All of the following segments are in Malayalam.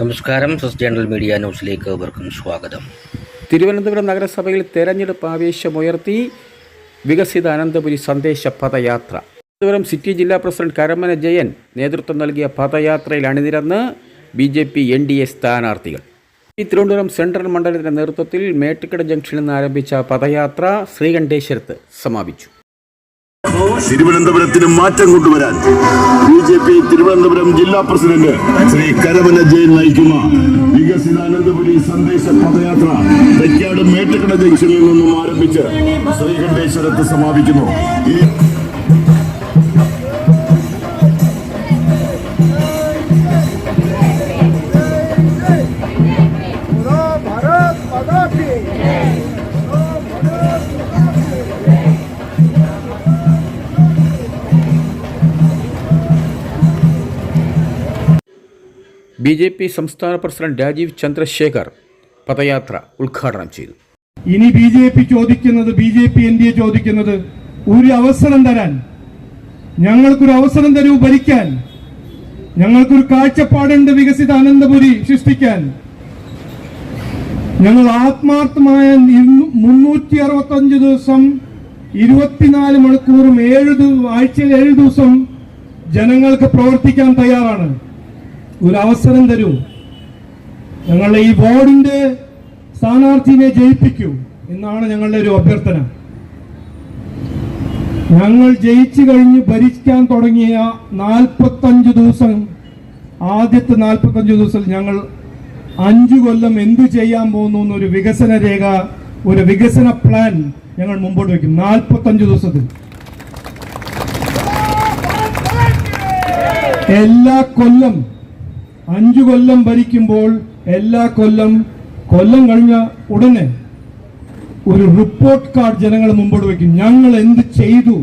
നമസ്കാരം. സസ് ജേണൽ മീഡിയ ന്യൂസിലേക്ക് ഏവർക്കും സ്വാഗതം. തിരുവനന്തപുരം നഗരസഭയിൽ തെരഞ്ഞെടുപ്പ് ആവേശമുയർത്തി വികസിത അനന്തപുരി സന്ദേശ പദയാത്ര. തിരുവനന്തപുരം സിറ്റി ജില്ലാ പ്രസിഡന്റ് കരമന ജയൻ നേതൃത്വം നൽകിയ പദയാത്രയിൽ അണിനിരന്ന് B J P N D A സ്ഥാനാർത്ഥികൾ. തിരുവനന്തപുരം സെൻട്രൽ മണ്ഡലത്തിന്റെ നേതൃത്വത്തിൽ മേട്ടുക്കട ജംഗ്ഷനിൽ നിന്ന് ആരംഭിച്ച പദയാത്ര ശ്രീകണ്ഠേശ്വരത്ത് സമാപിച്ചു. തിരുവനന്തപുരത്തിന് മാറ്റം കൊണ്ടുവരാൻ ബി ജെ പി തിരുവനന്തപുരം ജില്ലാ പ്രസിഡന്റ് ശ്രീ കരമന ജയൻ നയിക്കുന്ന വികസിത അനന്തപുരി സന്ദേശ പദയാത്ര തെക്കാട് മേട്ടക്കട ജംഗ്ഷനിൽ നിന്നും ആരംഭിച്ച് ശ്രീകണ്ഠേശ്വരത്ത് സമാപിക്കുന്നു ഈ ബി ജെ പി സംസ്ഥാന പ്രസിഡന്റ് രാജീവ് ചന്ദ്രശേഖർ പദയാത്ര ഉദ്ഘാടനം ചെയ്തു. ഇനി ബി ജെ പി ചോദിക്കുന്നത് B J P N D A ചോദിക്കുന്നത് ഒരു അവസരം തരാൻ. ഞങ്ങൾക്കൊരു അവസരം തരൂ ഭരിക്കാൻ. ഞങ്ങൾക്കൊരു കാഴ്ചപ്പാടുണ്ട് വികസിത അനന്തപുരി സൃഷ്ടിക്കാൻ. ഞങ്ങൾ ആത്മാർത്ഥമായ മുന്നൂറ്റി അറുപത്തഞ്ച് ദിവസം ഇരുപത്തിനാല് മണിക്കൂറും ഏഴ് ആഴ്ചയിൽ ഏഴ് ദിവസം ജനങ്ങൾക്ക് പ്രവർത്തിക്കാൻ തയ്യാറാണ്. ഒരു അവസരം തരൂ. ഞങ്ങളുടെ ഈ ബോർഡിന്റെ സ്ഥാനാർത്ഥിനെ ജയിപ്പിക്കൂ എന്നാണ് ഞങ്ങളുടെ ഒരു അഭ്യർത്ഥന. ഞങ്ങൾ ജയിച്ചു കഴിഞ്ഞ് ഭരിക്കാൻ തുടങ്ങിയ നാൽപ്പത്തഞ്ച് ദിവസം ആദ്യത്തെ നാൽപ്പത്തഞ്ച് ദിവസം ഞങ്ങൾ അഞ്ചു കൊല്ലം എന്തു ചെയ്യാൻ പോകുന്നു എന്നൊരു വികസന രേഖ ഒരു വികസന പ്ലാൻ ഞങ്ങൾ മുമ്പോട്ട് വയ്ക്കും നാൽപ്പത്തഞ്ച് ദിവസത്തിൽ. എല്ലാ കൊല്ലം അഞ്ചു കൊല്ലം ഭരിക്കുമ്പോൾ എല്ലാ കൊല്ലം കൊല്ലം കഴിഞ്ഞ ഉടനെ ഒരു റിപ്പോർട്ട് കാർഡ് ജനങ്ങൾ മുമ്പോട്ട് വയ്ക്കും ഞങ്ങൾ എന്ത് ചെയ്തു?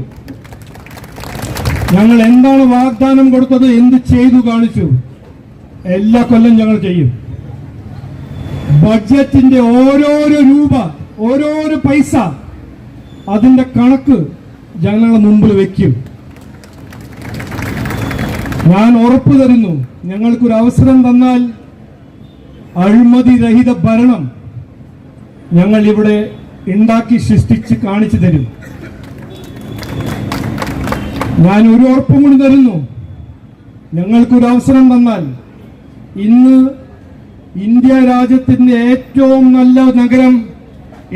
ഞങ്ങൾ എന്താണ് വാഗ്ദാനം കൊടുത്തത്? എന്ത് ചെയ്തു കാണിച്ചു? എല്ലാ കൊല്ലം ഞങ്ങൾ ചെയ്യും. ബഡ്ജറ്റിന്റെ ഓരോരോ രൂപ ഓരോരോ പൈസ അതിന്റെ കണക്ക് ജനങ്ങളുടെ മുമ്പിൽ വെക്കും. ഞാൻ ഉറപ്പു തരുന്നു. ഞങ്ങൾക്കൊരു അവസരം തന്നാൽ അഴിമതി രഹിത ഭരണം ഞങ്ങൾ ഇവിടെ ഉണ്ടാക്കി സൃഷ്ടിച്ച് കാണിച്ചു തരും. ഞാൻ ഒരു ഉറപ്പും കൂടി തരുന്നു. ഞങ്ങൾക്കൊരു അവസരം തന്നാൽ ഇന്ന് ഇന്ത്യ രാജ്യത്തിന്റെ ഏറ്റവും നല്ല നഗരം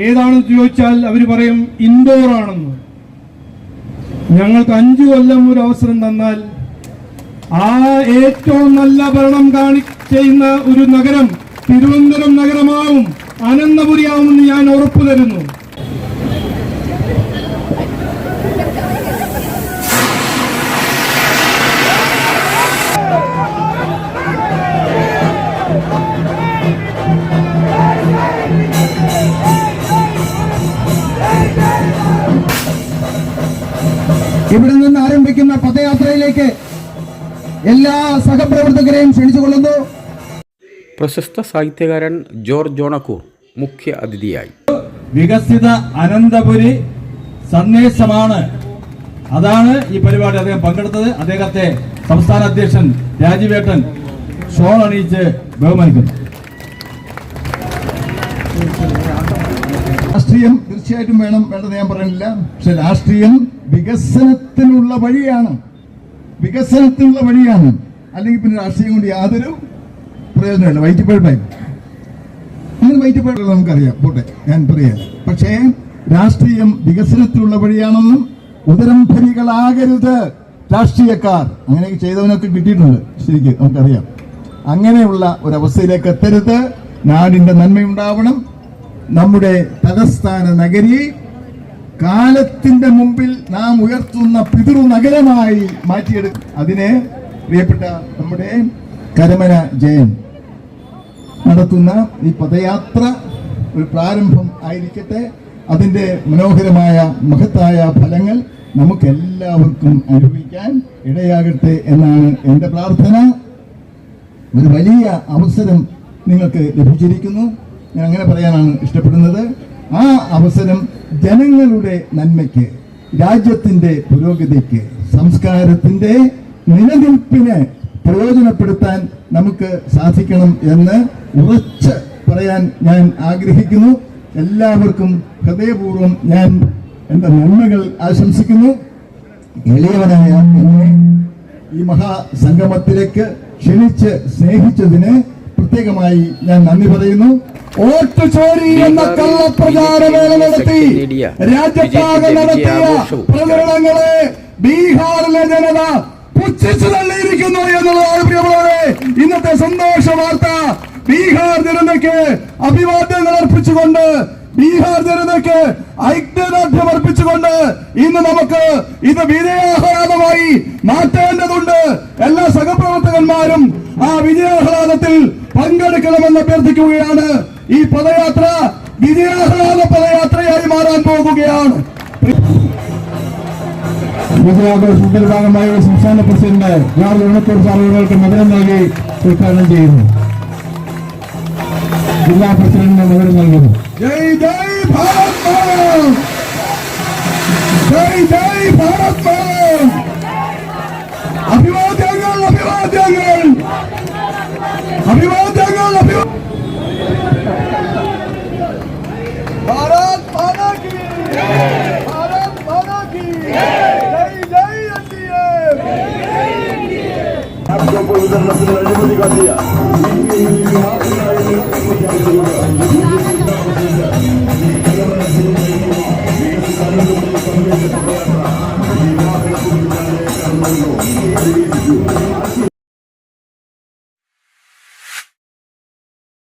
ഏതാണെന്ന് ചോദിച്ചാൽ അവർ പറയും ഇൻഡോർ ആണെന്ന് ഞങ്ങൾക്ക് അഞ്ചു കൊല്ലം ഒരു അവസരം തന്നാൽ ആ ഏറ്റവും നല്ല ഭരണം കാണി ചെയ്യുന്ന ഒരു നഗരം തിരുവനന്തപുരം നഗരമാവും. അനന്തപുരിയാവുമെന്ന് ഞാൻ ഉറപ്പു തരുന്നു. ഇവിടെ നിന്ന് ആരംഭിക്കുന്ന പദയാത്രയിലേക്ക് എല്ലാ സഹപ്രവർത്തകരെയും ക്ഷണിച്ചുകൊള്ളുന്നു. പ്രശസ്ത സാഹിത്യകാരൻ ജോർജ് ജോണക്കൂർ മുഖ്യ അതിഥിയായി. വികസിത അനന്തപുരി സന്ദേശമാണ്. അതാണ് ഈ പരിപാടി അദ്ദേഹം പങ്കെടുത്തത്. അദ്ദേഹത്തെ സംസ്ഥാന അധ്യക്ഷൻ രാജിവേട്ടൻ ഷോൾ അണിയിച്ച് ബഹുമാനിക്കുന്നു. രാഷ്ട്രീയം തീർച്ചയായിട്ടും വേണം വേണ്ടത് ഞാൻ പറയുന്നില്ല പക്ഷെ രാഷ്ട്രീയം വികസനത്തിനുള്ള വഴിയാണ്. വികസനത്തിനുള്ള വഴിയാണ്. അല്ലെങ്കിൽ പിന്നെ രാഷ്ട്രീയം കൊണ്ട് യാതൊരു പ്രയോജനമില്ല വൈറ്റിപ്പഴപ്പായി അങ്ങനെ വൈറ്റിപ്പഴപ്പ് നമുക്കറിയാം. പോട്ടെ ഞാൻ പറയാം. പക്ഷേ രാഷ്ട്രീയം വികസനത്തിനുള്ള വഴിയാണെന്നും ഉദരംഭരികളാകരുത് രാഷ്ട്രീയക്കാർ. അങ്ങനെയൊക്കെ ചെയ്തവനൊക്കെ കിട്ടിയിട്ടുണ്ട്. ശരിക്കും നമുക്കറിയാം. അങ്ങനെയുള്ള ഒരവസ്ഥയിലേക്ക് എത്തരുത്. നാടിന്റെ നന്മയുണ്ടാവണം. നമ്മുടെ തലസ്ഥാന നഗരി കാലത്തിന്റെ മുമ്പിൽ നാം ഉയർത്തുന്ന പിതൃ നഗരമായി മാറ്റിയെടുക്കും അതിനെ പ്രിയപ്പെട്ട നമ്മുടെ കരമന ജയൻ നടത്തുന്ന ഈ പദയാത്ര ഒരു പ്രാരംഭം ആയിരിക്കട്ടെ. അതിന്റെ മനോഹരമായ മഹത്തായ ഫലങ്ങൾ നമുക്കെല്ലാവർക്കും അനുഭവിക്കാൻ ഇടയാകട്ടെ എന്നാണ് എന്റെ പ്രാർത്ഥന. ഒരു വലിയ അവസരം നിങ്ങൾക്ക് ലഭിച്ചിരിക്കുന്നു. ഞാൻ അങ്ങനെ പറയാനാണ് ഇഷ്ടപ്പെടുന്നത്. ആ അവസരം ജനങ്ങളുടെ നന്മയ്ക്ക് രാജ്യത്തിന്റെ പുരോഗതിക്ക് സംസ്കാരത്തിന്റെ നിലനിൽപ്പിന് പ്രയോജനപ്പെടുത്താൻ നമുക്ക് സാധിക്കണം എന്ന് ഉറച്ച് പറയാൻ ഞാൻ ആഗ്രഹിക്കുന്നു. എല്ലാവർക്കും ഹൃദയപൂർവം ഞാൻ എന്റെ നന്മകൾ ആശംസിക്കുന്നു. എളിയവനായ എന്നെ ഈ മഹാസംഗമത്തിലേക്ക് ക്ഷണിച്ച് സ്നേഹിച്ചതിന് പ്രത്യേകമായി ഞാൻ നന്ദി പറയുന്നു. വോട്ട് ചോരി എന്ന കള്ളപ്രചാരവേല നടത്തി രാജ്യത്താകെ നടത്തിയ പ്രചരണങ്ങളെ ബീഹാറിലെ ജനത പുച്ഛിച്ചു തള്ളിയിരിക്കുന്നു എന്നുള്ളതാണ് പ്രിയമുള്ളവരെ. ഇന്നത്തെ സന്തോഷ വാർത്ത. ബീഹാർ ജനതയ്ക്ക് അഭിവാദ്യങ്ങൾ അർപ്പിച്ചുകൊണ്ട് ബീഹാർ ജനതയ്ക്ക് ഐക്യദാർഢ്യം അർപ്പിച്ചുകൊണ്ട് ഇന്ന് നമുക്ക് ഇത് വിജയാഹ്ലാദമായി മാറ്റേണ്ടതുണ്ട്. എല്ലാ സഹപ്രവർത്തകന്മാരും ആ വിജയാഹ്ലാദത്തിൽ പങ്കെടുക്കണമെന്ന് അഭ്യർത്ഥിക്കുകയാണ്. ഈ പദയാത്ര വിജയാഹ്ലാദ പദയാത്രയായി മാറാൻ പോകുകയാണ്. വിജയാഘോഷത്തിന്റെ ഭാഗമായി സംസ്ഥാന പ്രസിഡന്റ് ജോർജ് സാറുകൾക്ക് മധുരം നൽകി ഉദ്ഘാടനം ചെയ്യുന്നു. ജില്ലാ പ്രസിഡന്റിന് മധുരം നൽകുന്നു. ജയ് ജയ് ഭാരത് ജയ് ജയ് ഭാരത് ലാപ്ടോപ്പ് വിതരണത്തിന് അഴിമതി കാട്ടിയ